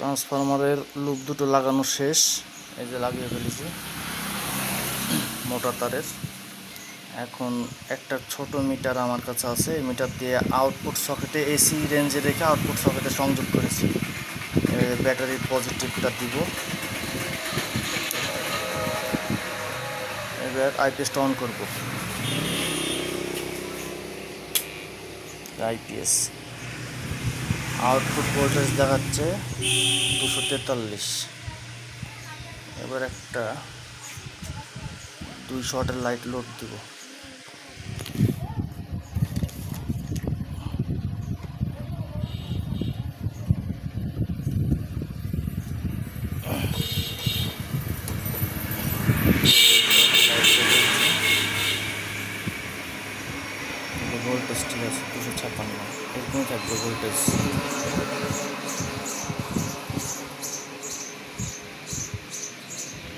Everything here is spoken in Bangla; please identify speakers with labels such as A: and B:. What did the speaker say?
A: ট্রান্সফরমারের লুপ দুটো লাগানো শেষ। এই যে লাগিয়ে ফেলেছি। মোটা তারের। এখন একটা ছোট মিটার আমার কাছে আছে। এই মিটার দিয়ে আউটপুট সকেটে এসি রেঞ্জে রেখে আউটপুট সকেটে সংযোগ করেছি। ব্যাটারির পজিটিভটা দিব। এবার আইপিএসটা অন করব। আইপিএস আউটপুট ভোল্টেজ দেখাচ্ছে দুশো তেতাল্লিশ। এবার একটা দুই শটের লাইট লোড দিব। ভোল্টেজ ঠিক আছে দুশো ছাপ্পান্ন এরকমই থাকবে ভোল্টেজ